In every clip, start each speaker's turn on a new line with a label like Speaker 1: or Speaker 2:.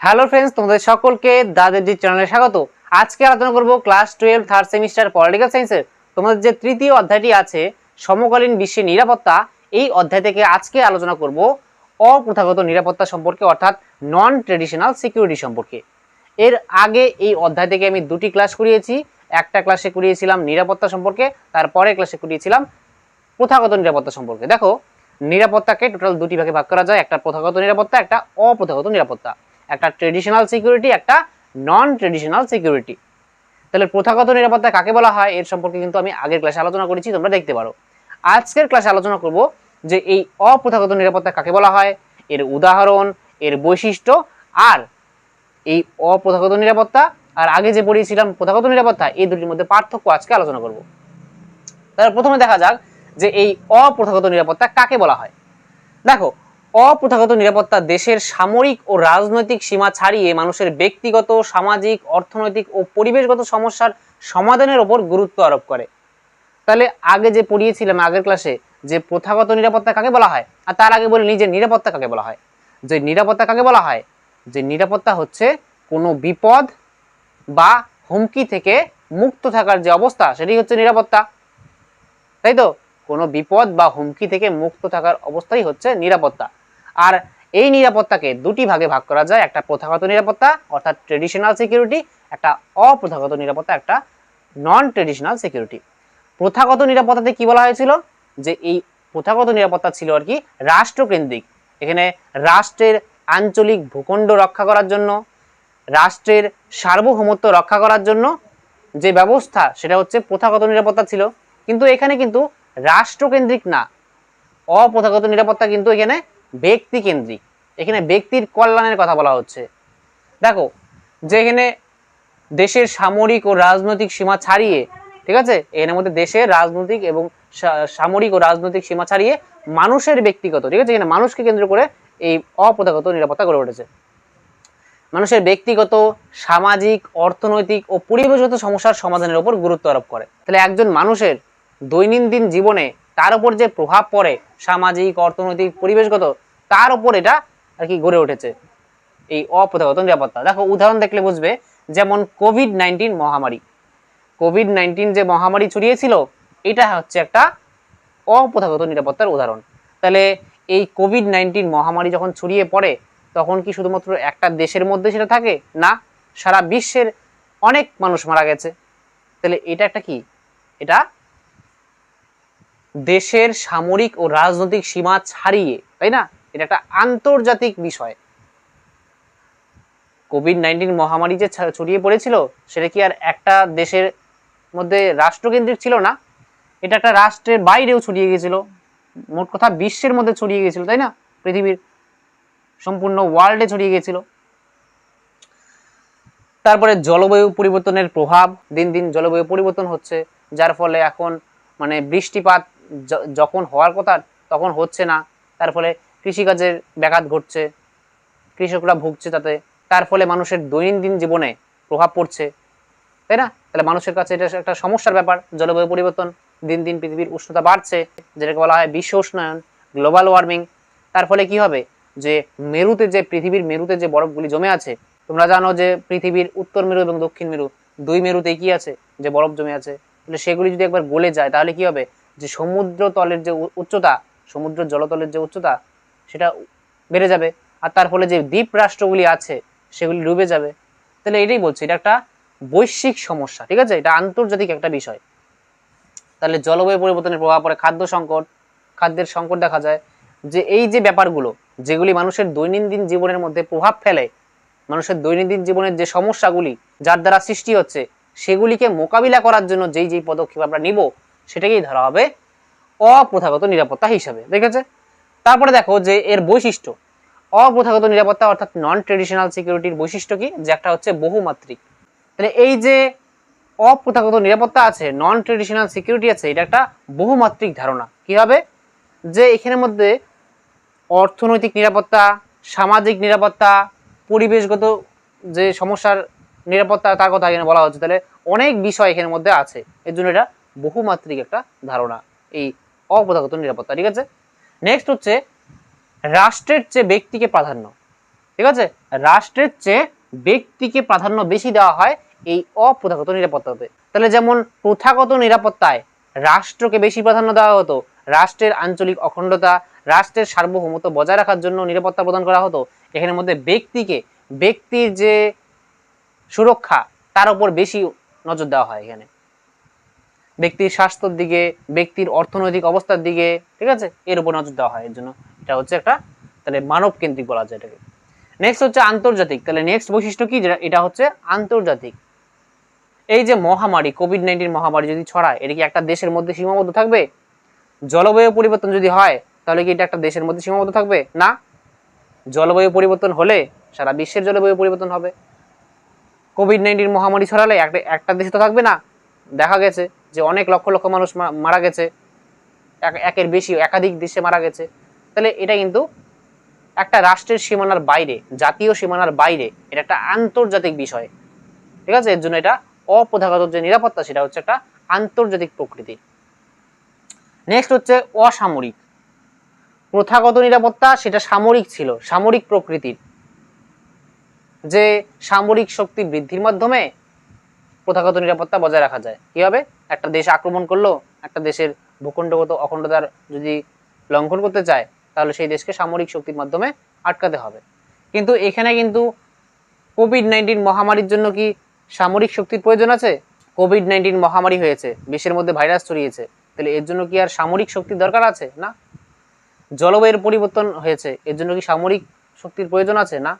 Speaker 1: Hello friends, তোমাদের সকলকে দাদের জি চ্যানেলে স্বাগত। আজকে আলোচনা করব class twelve, third semester political সায়েন্সের। তোমাদের যে তৃতীয় অধ্যায়টি আছে, সমকালীন বিশ্বের নিরাপত্তা, এই অধ্যায় থেকে আজকে আলোচনা করব অপ্রথাগত নিরাপত্তা সম্পর্কে, অর্থাৎ নন ট্রেডিশনাল সিকিউরিটি সম্পর্কে। এর আগে এই অধ্যায় থেকে আমি দুটি ক্লাস করিয়েছি। একটা ক্লাসে করিয়েছিলাম নিরাপত্তা সম্পর্কে তারপরে ক্লাসে করিয়েছিলাম প্রথাগত নিরাপত্তা সম্পর্কে। দেখো, নিরাপত্তাকে টোটাল দুটি ভাগে ভাগ করা যায়, একটা প্রথাগত নিরাপত্তা, একটা অপ্রথাগত নিরাপত্তা। একটা ট্রেডিশনাল সিকিউরিটি একটা নন ট্রেডিশনাল সিকিউরিটি তাহলে প্রথাগত নিরাপত্তা কাকে বলা হয়? এর সম্পর্কে কিন্তু আমি আগের ক্লাসে আলোচনা করেছি, তোমরা দেখতে পারো। আজকের ক্লাসে আলোচনা করব যে এই অপ্রথাগত নিরাপত্তা কাকে বলা হয়, এর উদাহরণ, এর বৈশিষ্ট্য, আর এই অপ্রথাগত নিরাপত্তা, আর আগে যে পড়িয়েছিলাম প্রথাগত নিরাপত্তা, এই দুটির মধ্যে পার্থক্য আজকে আলোচনা করব। তাহলে প্রথমে দেখা যাক যে এই অপ্রথাগত নিরাপত্তা কাকে বলা হয়। দেখো অপ্রথাগত নিরাপত্তা দেশের সামরিক ও রাজনৈতিক সীমা ছাড়িয়ে মানুষের ব্যক্তিগত, সামাজিক, অর্থনৈতিক ও পরিবেশগত সমস্যার সমাধানের ওপর গুরুত্ব আরোপ করে। তাহলে আগে যে পড়িয়েছিলাম আগের ক্লাসে যে প্রথাগত নিরাপত্তা কাকে বলা হয়, আর তার আগে বলে নিজের নিরাপত্তা কাকে বলা হয়। যে নিরাপত্তা কাকে বলা হয়? যে নিরাপত্তা হচ্ছে কোনো বিপদ বা হুমকি থেকে মুক্ত থাকার যে অবস্থা সেটি হচ্ছে নিরাপত্তা। তাই তো? কোনো বিপদ বা হুমকি থেকে মুক্ত থাকার অবস্থাই হচ্ছে নিরাপত্তা। আর এই নিরাপত্তাকে দুটি ভাগে ভাগ করা যায়, একটা প্রথাগত নিরাপত্তা, অর্থাৎ ট্রেডিশনাল সিকিউরিটি একটা অপ্রথাগত নিরাপত্তা, একটা নন ট্রেডিশনাল সিকিউরিটি প্রথাগত নিরাপত্তাতে কি বলা হয়েছিল? যে এই প্রথাগত নিরাপত্তা ছিল আর কি রাষ্ট্রকেন্দ্রিক। এখানে রাষ্ট্রের আঞ্চলিক ভূখণ্ড রক্ষা করার জন্য, রাষ্ট্রের সার্বভৌমত্ব রক্ষা করার জন্য যে ব্যবস্থা, সেটা হচ্ছে প্রথাগত নিরাপত্তা ছিল। কিন্তু এখানে কিন্তু রাষ্ট্রকেন্দ্রিক না, অপ্রথাগত নিরাপত্তা কিন্তু এখানে ব্যক্তি কেন্দ্রিক এখানে ব্যক্তির কল্যাণের কথা বলা হচ্ছে। দেখো, যে এখানে দেশের সামরিক ও রাজনৈতিক সীমা ছাড়িয়ে, ঠিক আছে? এখানের মধ্যে দেশের রাজনৈতিক এবং সামরিক ও রাজনৈতিক সীমা ছাড়িয়ে মানুষের ব্যক্তিগত, ঠিক আছে? এখানে মানুষকে কেন্দ্র করে এই অপ্রথাগত নিরাপত্তা গড়ে উঠেছে। মানুষের ব্যক্তিগত, সামাজিক, অর্থনৈতিক ও পরিবেশগত সমস্যার সমাধানের উপর গুরুত্ব আরোপ করে। তাহলে একজন মানুষের দৈনন্দিন জীবনে তার উপর যে প্রভাব পড়ে, সামাজিক, অর্থনৈতিক, পরিবেশগত তার উপর এটা আর কি গড়ে উঠেছে। এই অপ্রথাগত নিরাপত্তা। দেখো, উদাহরণ দেখলে বুঝবে, যেমন কোভিড নাইন্টিন মহামারী। কোভিড নাইন্টিন যে মহামারী ছড়িয়েছিল, এটা হচ্ছে একটা অপ্রথাগত নিরাপত্তার উদাহরণ। তাহলে এই কোভিড নাইন্টিন মহামারী যখন ছড়িয়ে পড়ে, তখন কি শুধুমাত্র একটা দেশের মধ্যে সেটা থাকে? না, সারা বিশ্বের অনেক মানুষ মারা গেছে। তাহলে এটা একটা কি? এটা দেশের সামরিক ও রাজনৈতিক সীমা ছাড়িয়ে, তাই না? এটা একটা আন্তর্জাতিক বিষয়। কোভিড নাইন্টিন মহামারী যে ছড়িয়ে পড়েছিল, সেটা কি আর একটা দেশের মধ্যে রাষ্ট্রকেন্দ্রিক ছিল না? এটা একটা রাষ্ট্রের বাইরেও ছড়িয়ে গিয়েছিল। মোট কথা বিশ্বের মধ্যে ছড়িয়ে গিয়েছিল, তাই না? পৃথিবীর সম্পূর্ণ ওয়ার্ল্ডে ছড়িয়ে গিয়েছিল। তারপরে জলবায়ু পরিবর্তনের প্রভাব, দিন দিন জলবায়ু পরিবর্তন হচ্ছে, যার ফলে এখন মানে বৃষ্টিপাত যখন হওয়ার কথা, তখন হচ্ছে না। তার ফলে কৃষিকাজের ব্যাঘাত ঘটছে, কৃষকরা ভুগছে তাতে, তার ফলে মানুষের দৈনন্দিন জীবনে প্রভাব পড়ছে, তাই না? তাহলে মানুষের কাছে এটা একটা সমস্যার ব্যাপার, জলবায়ু পরিবর্তন, দিন দিন পৃথিবীর উষ্ণতা বাড়ছে, যেটাকে বলা হয় বিশ্ব উষ্ণায়ন, গ্লোবাল ওয়ার্মিং, তার ফলে কি হবে? যে মেরুতে যে, পৃথিবীর মেরুতে যে বরফগুলি জমে আছে, তোমরা জানো যে পৃথিবীর উত্তর মেরু এবং দক্ষিণ মেরু দুই মেরুতেই কি আছে? যে বরফ জমে আছে। তাহলে সেগুলি যদি একবার গলে যায়, তাহলে কি হবে? যে সমুদ্র তলের যে উচ্চতা, সমুদ্র জলতলের যে উচ্চতা সেটা বেড়ে যাবে। আর তার ফলে যে দ্বীপ রাষ্ট্রগুলি আছে, সেগুলি ডুবে যাবে। তাহলে এটাই বলছি, এটা একটা বৈশ্বিক সমস্যা, ঠিক আছে? এটা আন্তর্জাতিক একটা বিষয়। তাহলে জলবায়ু পরিবর্তনের প্রভাব পড়ে, খাদ্য সংকট, খাদ্যের সংকট দেখা যায়। যে এই যে ব্যাপারগুলো, যেগুলি মানুষের দৈনন্দিন জীবনের মধ্যে প্রভাব ফেলে, মানুষের দৈনন্দিন জীবনের যে সমস্যাগুলি, যার দ্বারা সৃষ্টি হচ্ছে, সেগুলিকে মোকাবিলা করার জন্য যেই যেই পদক্ষেপ আমরা নিব, সেটাকেই ধরা হবে অপ্রথাগত নিরাপত্তা হিসাবে, দেখেছে? তারপরে দেখো যে এর বৈশিষ্ট্য। অপ্রথাগত নিরাপত্তা অর্থাৎ নন ট্রেডিশনাল সিকিউরিটির বৈশিষ্ট্য কি? যে একটা হচ্ছে বহুমাত্রিক। তাহলে এই যে অপ্রথাগত নিরাপত্তা আছে নন ট্রেডিশনাল সিকিউরিটি আছে, এটা একটা বহুমাত্রিক ধারণা। কি হবে যে এখানের মধ্যে অর্থনৈতিক নিরাপত্তা, সামাজিক নিরাপত্তা, পরিবেশগত যে সমস্যার নিরাপত্তা, তার কথা এখানে বলা হচ্ছে। তাহলে অনেক বিষয় এখানের মধ্যে আছে। এর জন্য এটা বহুমাত্রিক একটা ধারণা, এই অপ্রথাগত নিরাপত্তা। ঠিক আছে? নেক্সট হচ্ছে রাষ্ট্রের চেয়ে ব্যক্তিকে প্রাধান্য। ঠিক আছে? রাষ্ট্রের চেয়ে ব্যক্তিকে প্রাধান্য বেশি দেওয়া হয় এই অপ্রথাগত নিরাপত্তাতে তাহলে যেমন প্রথাগত নিরাপত্তায় রাষ্ট্রকে বেশি প্রাধান্য দেওয়া হতো, রাষ্ট্রের আঞ্চলিক অখণ্ডতা, রাষ্ট্রের সার্বভৌমত্ব বজায় রাখার জন্য নিরাপত্তা প্রদান করা হতো, এখানের মধ্যে ব্যক্তিকে, ব্যক্তির যে সুরক্ষা, তার উপর বেশি নজর দেওয়া হয় এখানে। ব্যক্তির স্বাস্থ্যর দিকে, ব্যক্তির অর্থনৈতিক অবস্থার দিকে, ঠিক আছে? এর উপর নজর দেওয়া হয়, এর জন্য। এটা হচ্ছে একটা তাহলে মানব কেন্দ্রিক বলা যায় এটাকে। নেক্সট হচ্ছে আন্তর্জাতিক। তাহলে নেক্সট বৈশিষ্ট্য কি? যেটা এটা হচ্ছে আন্তর্জাতিক। এই যে মহামারী কোভিড নাইন্টিন মহামারী যদি ছড়ায়, এটা কি একটা দেশের মধ্যে সীমাবদ্ধ থাকবে? জলবায়ু পরিবর্তন যদি হয়, তাহলে কি এটা একটা দেশের মধ্যে সীমাবদ্ধ থাকবে? না। জলবায়ু পরিবর্তন হলে সারা বিশ্বের জলবায়ু পরিবর্তন হবে। কোভিড নাইন্টিন মহামারী ছড়ালে একটা একটা দেশে তো থাকবে না। দেখা গেছে। যে অনেক লক্ষ লক্ষ মানুষ মারা গেছে, এক- একের বেশি, একাধিক দেশে মারা গেছে। তাহলে এটা কিন্তু একটা রাষ্ট্রের সীমানার বাইরে, জাতীয় সীমানার বাইরে, এটা একটা আন্তর্জাতিক বিষয়। ঠিক আছে? এর জন্য এটা অপ্রথাগত যে নিরাপত্তা, সেটা হচ্ছে একটা আন্তর্জাতিক প্রকৃতি। নেক্সট হচ্ছে অসামরিক। প্রথাগত নিরাপত্তা সেটা সামরিক ছিল, সামরিক প্রকৃতির। যে সামরিক শক্তি বৃদ্ধির মাধ্যমে প্রথাগত নিরাপত্তা বজায় রাখা যায়। কি হবে? একটা দেশ আক্রমণ করল, একটা দেশের ভূখণ্ডগত অখণ্ডতার যদি লঙ্ঘন করতে চায়, তাহলে সেই দেশকে সামরিক শক্তির মাধ্যমে আটকাতে হবে। কিন্তু এখানে কিন্তু কোভিড নাইন্টিন মহামারীর জন্য কি সামরিক শক্তির প্রয়োজন আছে? কোভিড নাইন্টিন মহামারী হয়েছে, বিশ্বের মধ্যে ভাইরাস ছড়িয়েছে, তাহলে এর জন্য কি আর সামরিক শক্তির দরকার আছে? না। জলবায়ুর পরিবর্তন হয়েছে, এর জন্য কি সামরিক শক্তির প্রয়োজন আছে? না।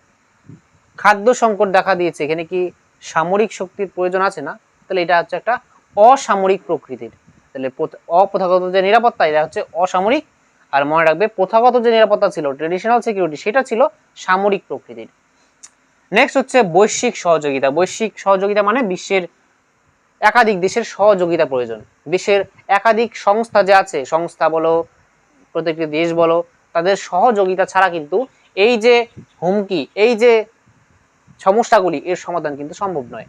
Speaker 1: খাদ্য সংকট দেখা দিয়েছে, এখানে কি সামরিক শক্তির প্রয়োজন আছে না, তাহলে এটা হচ্ছে একটা অসামরিক প্রকৃতির। তাহলে প্রথ- অপ্রথাগত যে নিরাপত্তা, এটা হচ্ছে অসামরিক। আর মনে রাখবে, প্রথাগত যে নিরাপত্তা ছিল ট্রেডিশনাল সিকিউরিটি সেটা ছিল সামরিক প্রকৃতির। নেক্সট হচ্ছে বৈশ্বিক সহযোগিতা। বৈশ্বিক সহযোগিতা মানে বিশ্বের একাধিক দেশের সহযোগিতা প্রয়োজন। বিশ্বের একাধিক সংস্থা যে আছে, সংস্থা বলো, প্রত্যেকটি দেশ বলো, তাদের সহযোগিতা ছাড়া কিন্তু এই যে হুমকি, এই যে সমস্যাগুলি, এর সমাধান কিন্তু সম্ভব নয়।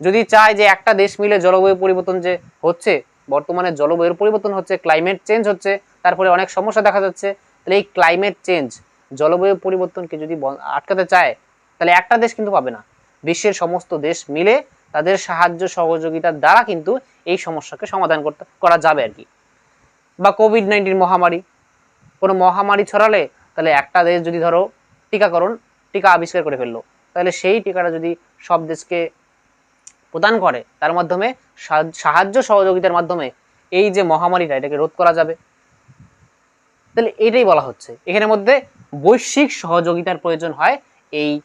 Speaker 1: যদি চায় যে একটা দেশ মিলে জলবায়ু পরিবর্তন যে হচ্ছে, বর্তমানে জলবায়ুর পরিবর্তন হচ্ছে ক্লাইমেট চেঞ্জ হচ্ছে, তারপরে অনেক সমস্যা দেখা যাচ্ছে, তাহলে এই ক্লাইমেট চেঞ্জ জলবায়ু পরিবর্তনকে যদি আটকাতে চায়, তাহলে একটা দেশ কিন্তু পাবে না। বিশ্বের সমস্ত দেশ মিলে তাদের সাহায্য সহযোগিতার দ্বারা কিন্তু এই সমস্যাকে সমাধান করতে, করা যাবে আর কি। বা কোভিড নাইন্টিন মহামারী, কোনো মহামারী ছড়ালে তাহলে একটা দেশ যদি ধরো, টিকাকরণ, টিকা আবিষ্কার করে ফেলল তাহলে সেই টিকাটা যদি সব দেশকে প্রদান করে, তার মাধ্যমে সাহায্য- সহযোগিতার মাধ্যমে এই যে মহামারীটা এটাকে রোধ করা যাবে। তাহলে এটাই বলা হচ্ছে। এখানের মধ্যে বৈশ্বিক সহযোগিতার প্রয়োজন হয় এই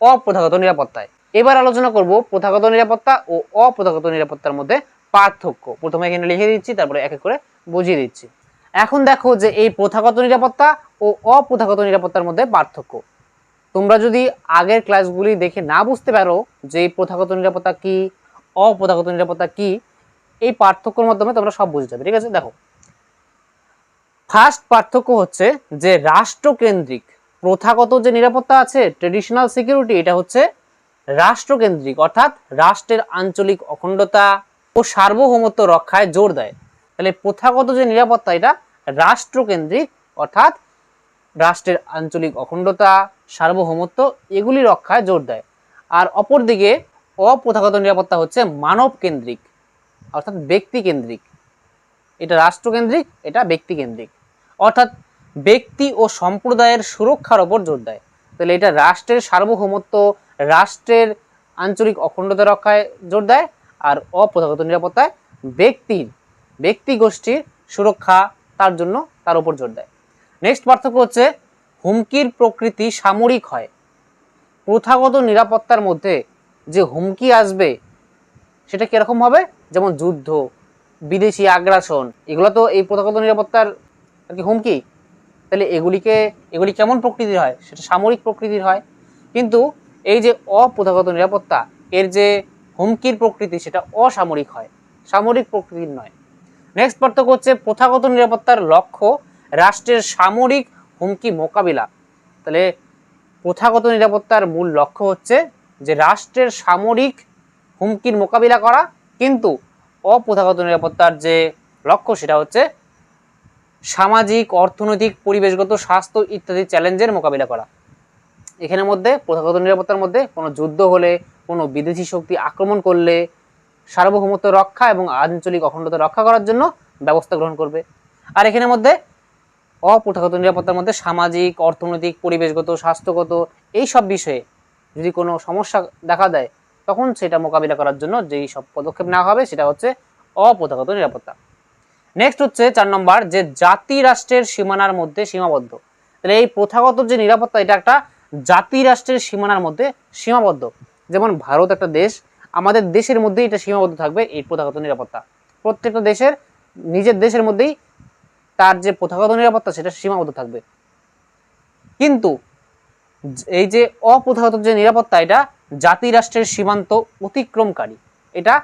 Speaker 1: অপ্রথাগত নিরাপত্তায়। এবার আলোচনা করব প্রথাগত নিরাপত্তা ও অপ্রথাগত নিরাপত্তার মধ্যে পার্থক্য। প্রথমে এখানে লিখে দিচ্ছি, তারপরে এক এক করে বুঝিয়ে দিচ্ছি। এখন দেখো যে এই প্রথাগত নিরাপত্তা ও অপ্রথাগত নিরাপত্তার মধ্যে পার্থক্য। তোমরা যদি আগের ক্লাসগুলি দেখে না বুঝতে পারো যে প্রথাগত নিরাপত্তা কি, অপ্রথাগত নিরাপত্তা কি, এই পার্থক্যর মাধ্যমে তোমরা সব বুঝে যাবে, ঠিক আছে? দেখো। ফার্স্ট পার্থক্য হচ্ছে যে রাষ্ট্রকেন্দ্রিক, প্রথাগত যে নিরাপত্তা আছে ট্রেডিশনাল সিকিউরিটি এটা হচ্ছে রাষ্ট্রকেন্দ্রিক, অর্থাৎ রাষ্ট্রের আঞ্চলিক অখণ্ডতা ও সার্বভৌমত্ব রক্ষায় জোর দেয়। তাহলে প্রথাগত যে নিরাপত্তা, এটা রাষ্ট্রকেন্দ্রিক, অর্থাৎ রাষ্ট্রের আঞ্চলিক অখণ্ডতা, সার্বভৌমত্ব এগুলি রক্ষায় জোর দেয়। আর অপরদিকে অপ্রথাগত নিরাপত্তা হচ্ছে মানব কেন্দ্রিক অর্থাৎ ব্যক্তিকেন্দ্রিক। এটা রাষ্ট্রকেন্দ্রিক, এটা ব্যক্তিকেন্দ্রিক। অর্থাৎ ব্যক্তি ও সম্প্রদায়ের সুরক্ষার ওপর জোর দেয়। তাহলে এটা রাষ্ট্রের সার্বভৌমত্ব, রাষ্ট্রের আঞ্চলিক অখণ্ডতা রক্ষায় জোর দেয়, আর অপ্রথাগত নিরাপত্তায় ব্যক্তির ব্যক্তি গোষ্ঠীর সুরক্ষা তার জন্য তার উপর জোর দেয়। নেক্সট পার্থক্য হচ্ছে হুমকির প্রকৃতি সামরিক হয়। প্রথাগত নিরাপত্তার মধ্যে যে হুমকি আসবে, সেটা কীরকম হবে? যেমন যুদ্ধ, বিদেশি আগ্রাসন, এগুলো তো এই প্রথাগত নিরাপত্তার আর কি হুমকি। তাহলে এগুলিকে, এগুলি কেমন প্রকৃতির হয়? সেটা সামরিক প্রকৃতির হয়। কিন্তু এই যে অপ্রথাগত নিরাপত্তা, এর যে হুমকির প্রকৃতি, সেটা অসামরিক হয়। সামরিক প্রকৃতির নয়। নেক্সট পার্থক্য হচ্ছে প্রথাগত নিরাপত্তার লক্ষ্য রাষ্ট্রের সামরিক হুমকি মোকাবিলা। তাহলে প্রথাগত নিরাপত্তার মূল লক্ষ্য হচ্ছে যে রাষ্ট্রের সামরিক হুমকির মোকাবিলা করা, কিন্তু অপ্রথাগত নিরাপত্তার যে লক্ষ্য সেটা হচ্ছে সামাজিক, অর্থনৈতিক, পরিবেশগত স্বাস্থ্য ইত্যাদি চ্যালেঞ্জের মোকাবিলা করা। এখানের মধ্যে প্রথাগত নিরাপত্তার মধ্যে কোনো যুদ্ধ হলে, কোনো বিদেশি শক্তি আক্রমণ করলে সার্বভৌমত্ব রক্ষা এবং আঞ্চলিক অখণ্ডতা রক্ষা করার জন্য ব্যবস্থা গ্রহণ করবে। আর এখানের মধ্যে অপ্রথাগত নিরাপত্তার মধ্যে সামাজিক, অর্থনৈতিক, পরিবেশগত, স্বাস্থ্যগত এই সব বিষয়ে যদি কোনো সমস্যা দেখা দেয়, তখন সেটা মোকাবিলা করার জন্য যেই সব পদক্ষেপ নেওয়া হবে সেটা হচ্ছে অপ্রথাগত নিরাপত্তা। নেক্সট হচ্ছে চার নম্বর যে জাতি রাষ্ট্রের সীমানার মধ্যে সীমাবদ্ধ। তাহলে এই প্রথাগত যে নিরাপত্তা, এটা একটা জাতি রাষ্ট্রের সীমানার মধ্যে সীমাবদ্ধ। যেমন ভারত একটা দেশ, আমাদের দেশের মধ্যেই এটা সীমাবদ্ধ থাকবে এই প্রথাগত নিরাপত্তা। প্রত্যেকটা দেশের, নিজের দেশের মধ্যেই তার যে প্রথাগত নিরাপত্তা, সেটা সীমাবদ্ধ থাকবে। কিন্তু এই যে অপ্রথাগত যে নিরাপত্তা, এটা জাতি রাষ্ট্রের সীমান্ত অতিক্রমকারী। এটা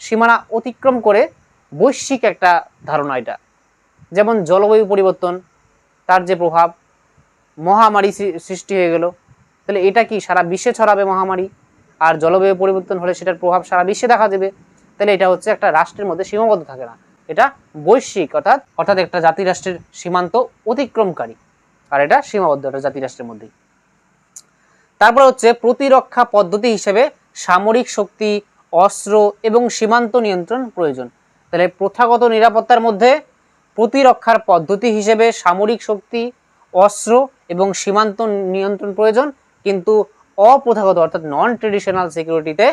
Speaker 1: সীমানা অতিক্রম করে বৈশ্বিক একটা ধারণা এটা। যেমন জলবায়ু পরিবর্তন, তার যে প্রভাব, মহামারী সৃষ্টি হয়ে গেল। তাহলে এটা কি সারা বিশ্বে ছড়াবে মহামারী? আর জলবায়ু পরিবর্তন হলে সেটার প্রভাব সারা বিশ্বে দেখা দেবে। তাহলে এটা হচ্ছে একটা রাষ্ট্রের মধ্যে সীমাবদ্ধ থাকে না। এটা বৈশ্বিক, অর্থাৎ অর্থাৎ একটা জাতি রাষ্ট্রের সীমান্ত অতিক্রমকারী। আর এটা সীমাবদ্ধ একটা জাতি রাষ্ট্রের মধ্যেই। তারপর হচ্ছে প্রতিরক্ষা পদ্ধতি হিসেবে সামরিক শক্তি, অস্ত্র এবং সীমান্ত নিয়ন্ত্রণ প্রয়োজন। তাহলে প্রথাগত নিরাপত্তার মধ্যে প্রতিরক্ষার পদ্ধতি হিসেবে সামরিক শক্তি, অস্ত্র এবং সীমান্ত নিয়ন্ত্রণ প্রয়োজন। কিন্তু অপ্রথাগত, অর্থাৎ নন ট্রেডিশনাল সিকিউরিটিতে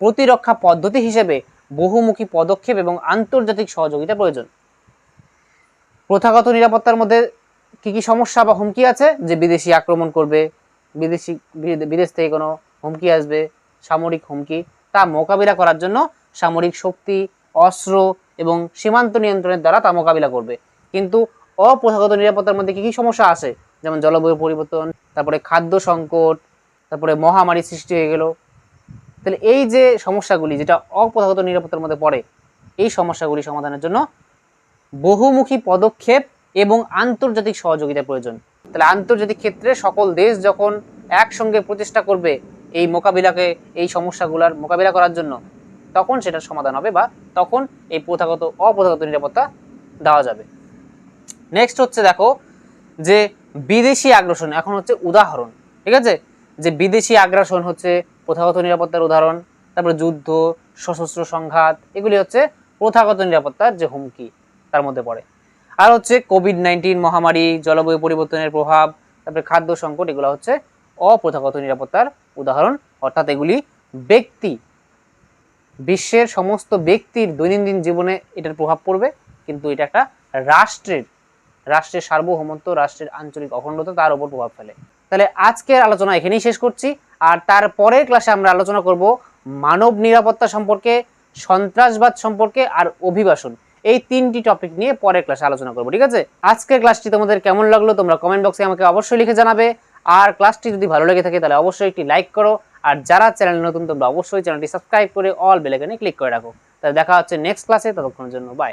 Speaker 1: প্রতিরক্ষা পদ্ধতি হিসেবে বহুমুখী পদক্ষেপ এবং আন্তর্জাতিক সহযোগিতা প্রয়োজন। প্রথাগত নিরাপত্তার মধ্যে কি কি সমস্যা বা হুমকি আছে? যে বিদেশি আক্রমণ করবে, বিদেশি বিদেশ থেকে কোনো হুমকি আসবে, সামরিক হুমকি, তা মোকাবিলা করার জন্য সামরিক শক্তি, অস্ত্র এবং সীমান্ত নিয়ন্ত্রণের দ্বারা তা মোকাবিলা করবে। কিন্তু অপ্রথাগত নিরাপত্তার মধ্যে কি কি সমস্যা আছে? যেমন জলবায়ু পরিবর্তন, তারপরে খাদ্য সংকট, তারপরে মহামারী সৃষ্টি হয়ে গেল তাহলে এই যে সমস্যাগুলি যেটা অপ্রথাগত নিরাপত্তার মধ্যে পড়ে, এই সমস্যাগুলি সমাধানের জন্য বহুমুখী পদক্ষেপ এবং আন্তর্জাতিক সহযোগিতা প্রয়োজন। তাহলে আন্তর্জাতিক ক্ষেত্রে সকল দেশ যখন একসঙ্গে প্রচেষ্টা করবে এই মোকাবিলাকে, এই সমস্যাগুলোর মোকাবিলা করার জন্য, তখন সেটার সমাধান হবে বা তখন এই প্রথাগত অপ্রথাগত নিরাপত্তা দেওয়া যাবে। নেক্সট হচ্ছে দেখো যে বিদেশি আগ্রাসন, এখন হচ্ছে উদাহরণ, ঠিক আছে? যে বিদেশি আগ্রাসন হচ্ছে প্রথাগত নিরাপত্তার উদাহরণ, তারপরে যুদ্ধ, সশস্ত্র সংঘাত, এগুলি হচ্ছে প্রথাগত নিরাপত্তার যে হুমকি তার মধ্যে পড়ে। আর হচ্ছে কোভিড নাইন্টিন মহামারী, জলবায়ু পরিবর্তনের প্রভাব, তারপরে খাদ্য সংকট, এগুলো হচ্ছে অপ্রথাগত নিরাপত্তার উদাহরণ। অর্থাৎ এগুলি ব্যক্তি, বিশ্বের সমস্ত ব্যক্তির দৈনন্দিন জীবনে এটার প্রভাব পড়বে। কিন্তু এটা একটা রাষ্ট্রের রাষ্ট্রের সার্বভৌমত্ব, রাষ্ট্রের আঞ্চলিক অখণ্ডতা তার উপর প্রভাব ফেলে। তাহলে আজকের আলোচনা এখানেই শেষ করছি। আর তার পরের ক্লাসে আমরা আলোচনা করব মানব নিরাপত্তা সম্পর্কে, সন্ত্রাসবাদ সম্পর্কে আর অভিবাসন। এই তিনটি টপিক নিয়ে পরের ক্লাসে আলোচনা করব, ঠিক আছে? আজকের ক্লাসটি তোমাদের কেমন লাগল তোমরা কমেন্ট বক্সে আমাকে অবশ্যই লিখে জানাবে। আর ক্লাসটি যদি ভালো লেগে থাকে তাহলে অবশ্যই একটি লাইক করো। আর যারা চ্যানেল নতুন তোমরা অবশ্যই চ্যানেলটি সাবস্ক্রাইব করে অল বেলাইকনে ক্লিক করে রাখো। তাহলে দেখা হচ্ছে নেক্সট ক্লাসে ততক্ষণের জন্য বাই